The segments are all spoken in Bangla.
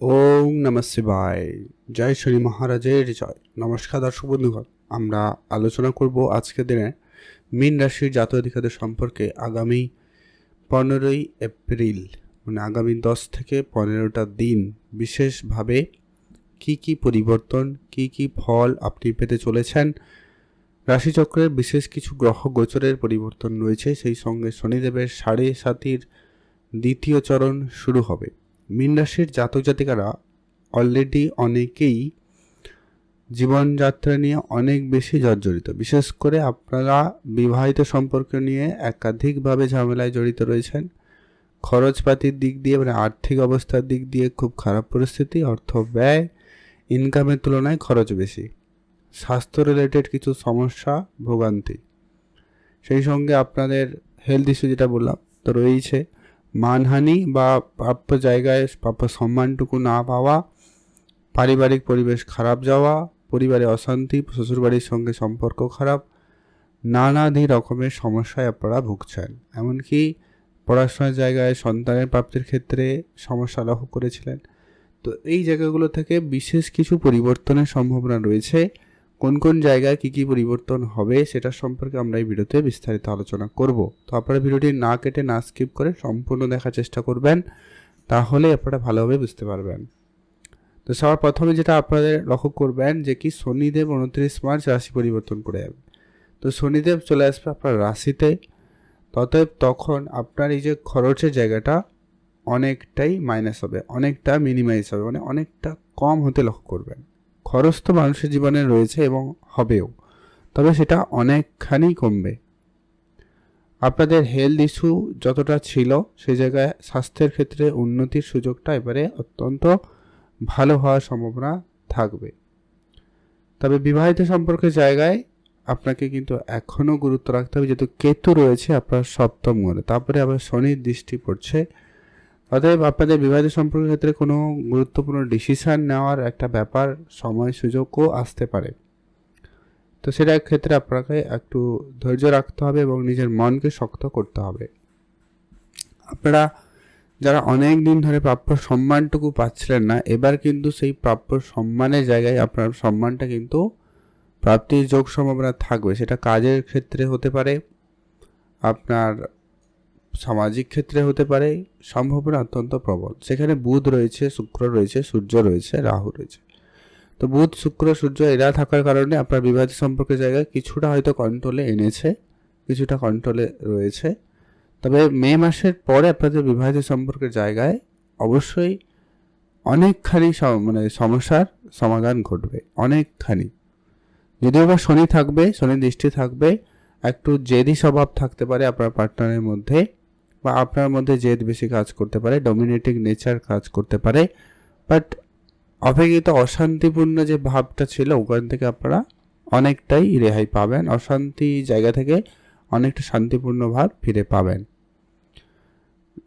ওম নম শিবায়। জয় শ্রী মহারাজের জয়। নমস্কার দর্শক বন্ধুগণ, আমরা আলোচনা করব আজকের দিনে মীন রাশির জাতীয় অধিকারের সম্পর্কে আগামী পনেরোই এপ্রিল মানে আগামী দশ থেকে পনেরোটা দিন বিশেষভাবে কি কি পরিবর্তন, কি কি ফল আপনি পেতে চলেছেন, রাশিচক্রের বিশেষ কিছু গ্রহ গোচরের পরিবর্তন রয়েছে, সেই সঙ্গে শনিদেবের সাড়ে সাতির দ্বিতীয় চরণ শুরু হবে। মীন রাশির জাতক জাতিকারা অলরেডি অনেকেই জীবনযাত্রা নিয়ে অনেক বেশি জর্জরিত। বিশেষ করে আপনারা বিবাহিত সম্পর্ক নিয়ে একাধিকভাবে ঝামেলায় জড়িত রয়েছেন। খরচপাতির দিক দিয়ে মানে আর্থিক অবস্থার দিক দিয়ে খুব খারাপ পরিস্থিতি, অর্থ ব্যয় ইনকামের তুলনায় খরচ বেশি। স্বাস্থ্য রিলেটেড কিছু সমস্যা, ভোগান্তি। সেই সঙ্গে আপনাদের হেলথ ইস্যু যেটা বললাম, তো রয়েছে মানহানি বা প্রাপ্য জায়গায় প্রাপ্য সম্মানটুকু না পাওয়া, পারিবারিক পরিবেশ খারাপ যাওয়া, পরিবারে অশান্তি, শ্বশুরবাড়ির সঙ্গে সম্পর্ক খারাপ নানাদি রকমের সমস্যায় আপনারা ভুগছেন। এমনকি পড়াশোনার জায়গায় সন্তানের প্রাপ্তির ক্ষেত্রে সমস্যা লক্ষ্য করেছিলেন। তো এই জায়গাগুলো থেকে বিশেষ কিছু পরিবর্তনের সম্ভাবনা রয়েছে। কোন কোন জায়গায় কী কী পরিবর্তন হবে সেটার সম্পর্কে আমরা এই ভিডিওতে বিস্তারিত আলোচনা করব। তো আপনারা ভিডিওটি না কেটে, না স্কিপ করে সম্পূর্ণ দেখার চেষ্টা করবেন, তাহলে আপনারা ভালোভাবে বুঝতে পারবেন। তো সবার প্রথমে যেটা আপনাদের লক্ষ্য করবেন যে কি শনিদেব উনত্রিশ মার্চ রাশি পরিবর্তন করে যাবে তো শনিদেব চলে আসবে আপনার রাশিতে, ততএব তখন আপনার এই যে খরচের জায়গাটা অনেকটাই মাইনাস হবে, অনেকটা মিনিমাইজ হবে মানে অনেকটা কম হতে লক্ষ্য করবেন। খরচ তো মানুষের জীবনে রয়েছে এবং হবেও। তবে সেটা অনেকখানি কমবে। আপনাদের হেলথ ইস্যু যতটা ছিল সেই জায়গায় স্বাস্থ্যের ক্ষেত্রে উন্নতির সুযোগটা এবারে অত্যন্ত ভালো হওয়ার সম্ভাবনা থাকবে। তবে বিবাহিত সম্পর্কের জায়গায় আপনাকে কিন্তু এখনও গুরুত্ব রাখতে হবে। যেহেতু কেতু রয়েছে আপনার সপ্তম ঘরে, তারপরে আবার শনির দৃষ্টি পড়ছে। অতএব আপনাদের বিবাহিত সম্পর্কের ক্ষেত্রে কোনো গুরুত্বপূর্ণ ডিসিশান নেওয়ার একটা ব্যাপার, সময়, সুযোগও আসতে পারে। তো সেটার ক্ষেত্রে আপনাকে একটু ধৈর্য রাখতে হবে এবং নিজের মনকে শক্ত করতে হবে। আপনারা যারা অনেক দিন ধরে প্রাপ্য সম্মানটুকু পাচ্ছিলেন না, এবার কিন্তু সেই প্রাপ্য সম্মানের জায়গায় আপনার সম্মানটা কিন্তু প্রাপ্তির যোগ সম্ভাবনা থাকবে। সেটা কাজের ক্ষেত্রে হতে পারে, আপনার সামাজিক ক্ষেত্রে হতে পারে, সম্ভাবনা অত্যন্ত প্রবল। সেখানে বুধ রয়েছে, শুক্র রয়েছে, সূর্য রয়েছে, রাহু রয়েছে। তো বুধ, শুক্র, সূর্য এরা থাকার কারণে আপনার বিবাহিত সম্পর্কের জায়গায় কিছুটা হয়তো কন্ট্রোলে এনেছে, কিছুটা কন্ট্রোলে রয়েছে। তবে মে মাসের পরে আপনাদের বিবাহিত সম্পর্কের জায়গায় অবশ্যই অনেকখানি মানে সমস্যার সমাধান ঘটবে, অনেকখানি। যদিও বা শনি থাকবে, শনি দৃষ্টি থাকবে, একটু জেদি স্বভাব থাকতে পারে আপনার পার্টনারের মধ্যে। বা আপনার মধ্যে জেদ বেশি কাজ করতে পারে ডমিনেটিং নেচার কাজ করতে পারে বাট অপেক্ষিত অশান্তিপূর্ণ যে ভাবটা ছিল, ওখান থেকে আপনারা অনেকটাই রেহাই পাবেন, অশান্তি জায়গা থেকে অনেকটা শান্তিপূর্ণ ভাব ফিরে পাবেন।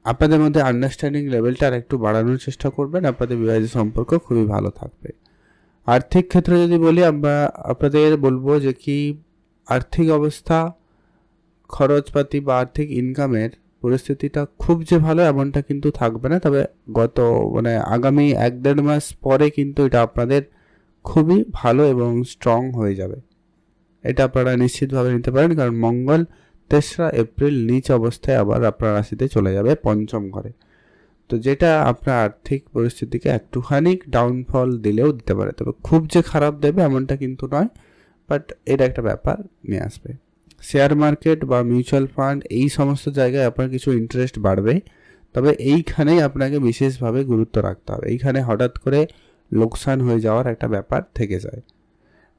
আপনাদের মধ্যে আন্ডারস্ট্যান্ডিং লেভেলটা আর একটু বাড়ানোর চেষ্টা করবেন, আপনাদের বিবাহিত সম্পর্ক খুবই ভালো থাকবে। আর্থিক ক্ষেত্রে যদি বলি, আমরা আপনাদের বলব যে কি আর্থিক অবস্থা, খরচপাতি বা আর্থিক ইনকামের পরিস্থিতিটা খুব যে ভালো এমনটা কিন্তু থাকবে না। তবে গত মানে আগামী এক দেড় মাস পরে কিন্তু এটা আপনাদের খুবই ভালো এবং স্ট্রং হয়ে যাবে। এটা আপনারা নিশ্চিতভাবে নিতে পারেন, কারণ মঙ্গল, তেসরা, এপ্রিল নিচ অবস্থায় আবার আপনার রাশিতে চলে যাবে পঞ্চম ঘরে। তো যেটা আপনার আর্থিক পরিস্থিতিকে একটুখানি ডাউনফল দিলেও দিতে পারে। তবে খুব যে খারাপ দেবে এমনটা কিন্তু নয় বাট এটা একটা ব্যাপার নিয়ে আসবে। শেয়ার মার্কেট বা মিউচুয়াল ফান্ড এই সমস্ত জায়গায় আপনার কিছু ইন্টারেস্ট বাড়বে। তবে এইখানেই আপনাকে বিশেষভাবে গুরুত্ব রাখতে হবে। এইখানে হঠাৎ করে লোকসান হয়ে যাওয়ার একটা ব্যাপার থেকে যায়।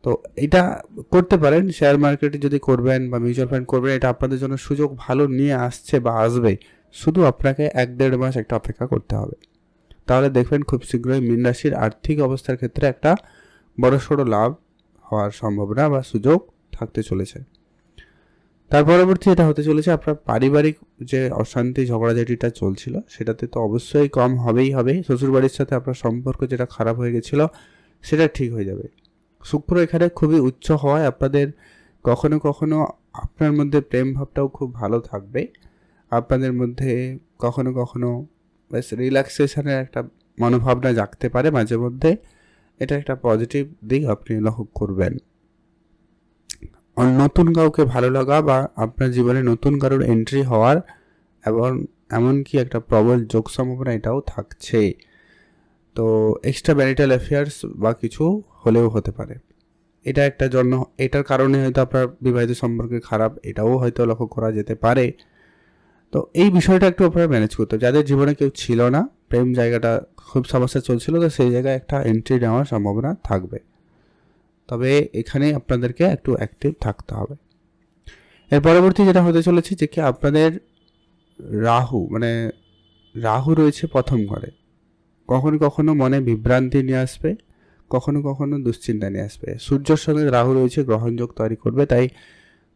তো এটা করতে পারেন। শেয়ার মার্কেটে যদি করবেন বা মিউচুয়াল ফান্ড করবেন, এটা আপনাদের জন্য সুযোগ ভালো নিয়ে আসছে বা আসবে। শুধু আপনাকে এক দেড় মাস একটা অপেক্ষা করতে হবে। তাহলে দেখবেন খুব শীঘ্রই মীন রাশির আর্থিক অবস্থার ক্ষেত্রে একটা বড়সড় লাভ হওয়ার সম্ভাবনা বা সুযোগ থাকতে চলেছে। তার পরবর্তী এটা হতে চলেছে আপনার পারিবারিক যে অশান্তি ঝগড়াঝাটিটা চলছিল, সেটাতে তো অবশ্যই কম হবেই হবে। শ্বশুরবাড়ির সাথে আপনার সম্পর্ক যেটা খারাপ হয়ে গেছিল, সেটা ঠিক হয়ে যাবে। শুক্র এখানে খুবই উচ্চ হওয়ায় আপনাদের কখনো কখনো আপনার মধ্যে প্রেম ভাবটাও খুব ভালো থাকবে। আপনাদের মধ্যে কখনো কখনো বেশ রিল্যাক্সেশনের একটা মনোভাবনা জাগতে পারে মাঝে মধ্যে। এটা একটা পজিটিভ দিক আপনি লক্ষ্য করবেন। নতুন কাউকে ভালো লাগা বা আপনার জীবনে নতুন কারোর এন্ট্রি হওয়ার এবং এমনকি একটা প্রবল যোগ সম্ভাবনা এটাও থাকছে। তো এক্সট্রা ম্যারিটাল অ্যাফেয়ার্স বা কিছু হলেও হতে পারে। এটা একটা জন্য, এটার কারণে হয়তো আপনার বিবাহিত সম্পর্কে খারাপ, এটাও হয়তো লক্ষ্য করা যেতে পারে। তো এই বিষয়টা একটু আপনারা ম্যানেজ করতে। যাদের জীবনে কেউ ছিল না, প্রেম জায়গাটা খুব সমস্যা চলছিল, তো সেই জায়গায় একটা এন্ট্রি নেওয়ার সম্ভাবনা থাকবে। তবে এখানে আপনাদেরকে একটু অ্যাক্টিভ থাকতে হবে। এর পরবর্তী যেটা হতে চলেছে যে কি আপনাদের রাহু মানে রাহু রয়েছে প্রথম ঘরে। কখনো কখনো মনে বিভ্রান্তি নিয়ে আসবে, কখনো কখনো দুশ্চিন্তা নিয়ে আসবে। সূর্যের সঙ্গে রাহু রয়েছে, গ্রহণযোগ তৈরি করবে, তাই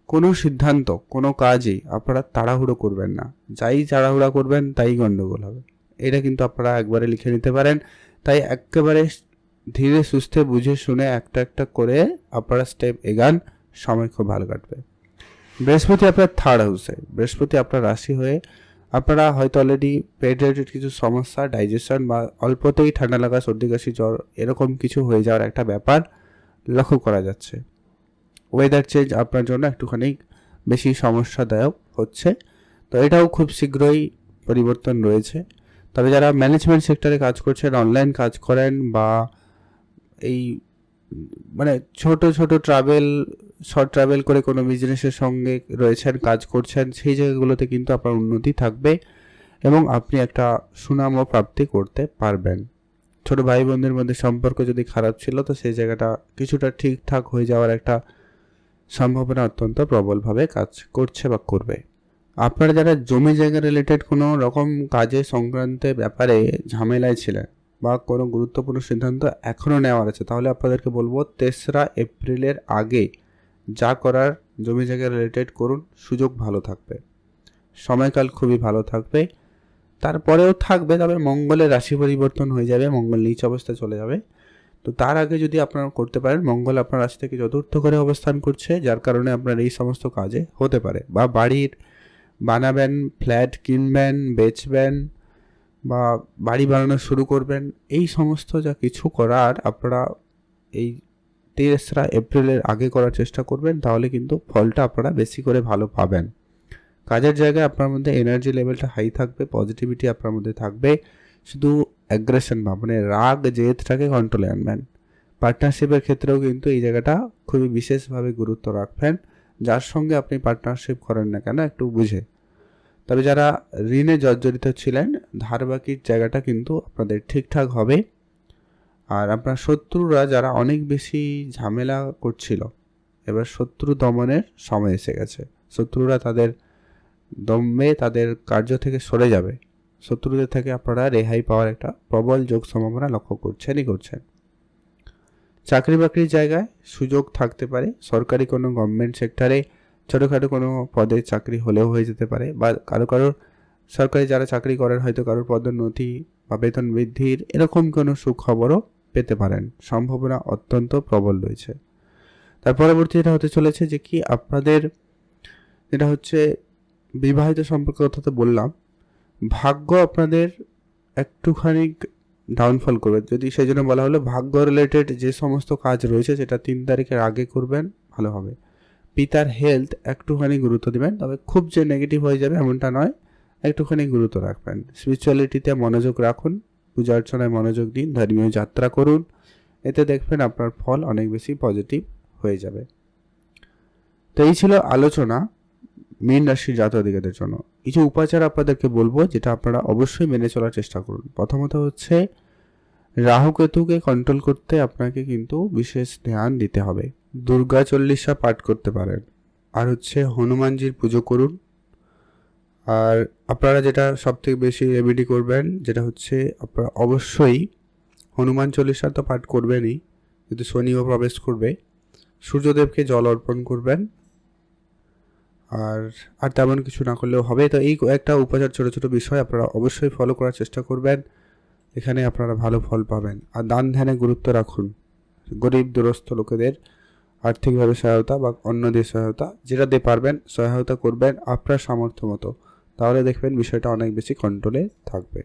কোনো সিদ্ধান্ত, কোনো কাজই আপনারা তাড়াহুড়ো করবেন না। যাই তাড়াহুড়া করবেন, তাই গণ্ডগোল হবে। এটা কিন্তু আপনারা একবারে লিখে নিতে পারেন। তাই একেবারে ধীরে সুস্থে বুঝে শুনে একটা একটা করে আপনারা স্টেপ এগান, সময় খুব ভালো কাটবে। বৃহস্পতি আপনার থার্ড হাউসে বৃহস্পতি আপনার রাশি হয়ে আপনারা হয়তো অলরেডি পেট রিলেটেড কিছু সমস্যা ডাইজেশন বা অল্পতেই ঠান্ডা লাগা, সর্দি, কাশি, জ্বর এরকম কিছু হয়ে যাওয়ার একটা ব্যাপার লক্ষ্য করা যাচ্ছে। ওয়েদার চেঞ্জ আপনার জন্য একটুখানি বেশি সমস্যাদায়ক হচ্ছে। তো এটাও খুব শীঘ্রই পরিবর্তন রয়েছে। তবে যারা ম্যানেজমেন্ট সেক্টরে কাজ করছেন অনলাইন কাজ করেন বা এই মানে ছোট ছোট ট্রাভেল শর্ট ট্রাভেল করে কোনো বিজনেসের সঙ্গে রয়েছেন, কাজ করছেন, সেই জায়গাগুলোতে কিন্তু আপনার উন্নতি থাকবে এবং আপনি একটা সুনামও প্রাপ্তি করতে পারবেন। ছোট ভাই বোনদের মধ্যে সম্পর্ক যদি খারাপ ছিল, তো সেই জায়গাটা কিছুটা ঠিকঠাক হয়ে যাওয়ার একটা সম্ভাবনা অত্যন্ত প্রবলভাবে কাজ করছে বা করবে। আপনারা যারা জমি জায়গা রিলেটেড কোনো রকম কাজে সংক্রান্তে ব্যাপারে ঝামেলায় ছিলেন বা কোনো গুরুত্বপূর্ণ সিদ্ধান্ত এখনও নেওয়ার আছে। তাহলে আপনাদেরকে বলব, তেসরা এপ্রিলের আগে যা করার জমি জায়গা রিলেটেড করুন, সুযোগ ভালো থাকবে। সময়কাল খুবই ভালো থাকবে। তারপরেও থাকবে, তবে মঙ্গলের রাশি পরিবর্তন হয়ে যাবে, মঙ্গল নিচ অবস্থায় চলে যাবে। তো তার আগে যদি আপনারা করতে পারেন, মঙ্গল আপনার রাশি থেকে চতুর্থ করে অবস্থান করছে, যার কারণে আপনার এই সমস্ত কাজে হতে পারে। বা বাড়ির বানাবেন, ফ্ল্যাট কিনবেন, বেচবেন বা বাড়ি বানানো শুরু করবেন, এই সমস্ত যা কিছু করার আপনারা এই তেসরা এপ্রিলের আগে করার চেষ্টা করবেন, তাহলে কিন্তু ফলটা আপনারা বেশি করে ভালো পাবেন। কাজের জায়গায় আপনার মধ্যে এনার্জি লেভেলটা হাই থাকবে পজিটিভিটি আপনার মধ্যে থাকবে। শুধু অ্যাগ্রেশন ভাব মানে রাগ, জেদটাকে কন্ট্রোলে আনবেন। পার্টনারশিপের ক্ষেত্রেও কিন্তু এই জায়গাটা খুবই বিশেষভাবে গুরুত্ব রাখবেন। যার সঙ্গে আপনি পার্টনারশিপ করেন না কেন, একটু বুঝে। তবে যারা ঋণে জর্জরিত ছিলেন ধার বাকির জায়গাটা কিন্তু আপনাদের ঠিকঠাক হবে। আর আপনার শত্রুরা যারা অনেক বেশি ঝামেলা করছিল, এবার শত্রু দমনের সময় এসে গেছে। শত্রুরা তাদের দমে তাদের কার্য থেকে সরে যাবে। শত্রুদের থেকে আপনারা রেহাই পাওয়ার একটা প্রবল যোগ সম্ভাবনা লক্ষ্য করছেনই করছেন। চাকরি বাকরির জায়গায় সুযোগ থাকতে পারে। সরকারি কোনো গভর্নমেন্ট সেক্টরে ছোটোখাটো কোনো পদে চাকরি হলেও হয়ে যেতে পারে বা কারও কারোর সরকারি যারা চাকরি করেন হয়তো কারোর পদোন্নতি বা বেতন বৃদ্ধির এরকম কোনো সুখবরও পেতে পারেন। সম্ভাবনা অত্যন্ত প্রবল রয়েছে। তার পরবর্তী যেটা হতে চলেছে যে কি আপনাদের যেটা হচ্ছে বিবাহিত সম্পর্কে কথা তো বললাম, ভাগ্য আপনাদের একটুখানি ডাউনফল করবে। যদি সেই জন্য বলা হলো ভাগ্য রিলেটেড যে সমস্ত কাজ রয়েছে সেটা তিন তারিখের আগে করবেন, ভালো হবে। পিতার হেলথ একটুখানি গুরুত্ব দিবেন, তবে খুব যে নেগেটিভ হয়ে যাবে এমনটা নয়। একটুখানি গুরুত্ব রাখবেন। স্পিরিচুয়ালিটিতে মনোযোগ রাখুন, পূজা অর্চনায় মনোযোগ দিন, ধর্মীয় যাত্রা করুন। এতে দেখবেন আপনার ফল অনেক বেশি পজিটিভ হয়ে যাবে। তো এই ছিল আলোচনা মীন রাশির জাতক জন্য। কিছু উপাচার আপনাদেরকে বলব, যেটা আপনারা অবশ্যই মেনে চলার চেষ্টা করুন। প্রথমত হচ্ছে, রাহুকেতুকে কন্ট্রোল করতে আপনাকে কিন্তু বিশেষ ধ্যান দিতে হবে। দুর্গা চল্লিশা পাঠ করতে পারেন। আর হচ্ছে হনুমানজির পুজো করুন। আর আপনারা যেটা সব থেকে বেশি রেমেডি করবেন, যেটা হচ্ছে আপনারা অবশ্যই হনুমান চল্লিশা তো পাঠ করবেনই কিন্তু শনিও প্রবেশ করবে। সূর্যদেবকে জল অর্পণ করবেন। আর আর তেমন কিছু না করলেও হবে। তো এই একটা উপচার, ছোটো ছোটো বিষয় আপনারা অবশ্যই ফলো করার চেষ্টা করবেন। এখানে আপনারা ভালো ফল পাবেন। আর দান ধ্যানে গুরুত্ব রাখুন। গরিব, দুরস্থ লোকেদের আর্থিকভাবে সহায়তা বা অন্যদের সহায়তা, যেটা দিয়ে পারবেন, সহায়তা করবেন আপনার সামর্থ্য মতো। তাহলে দেখবেন বিষয়টা অনেক বেশি কন্ট্রোলে থাকবে।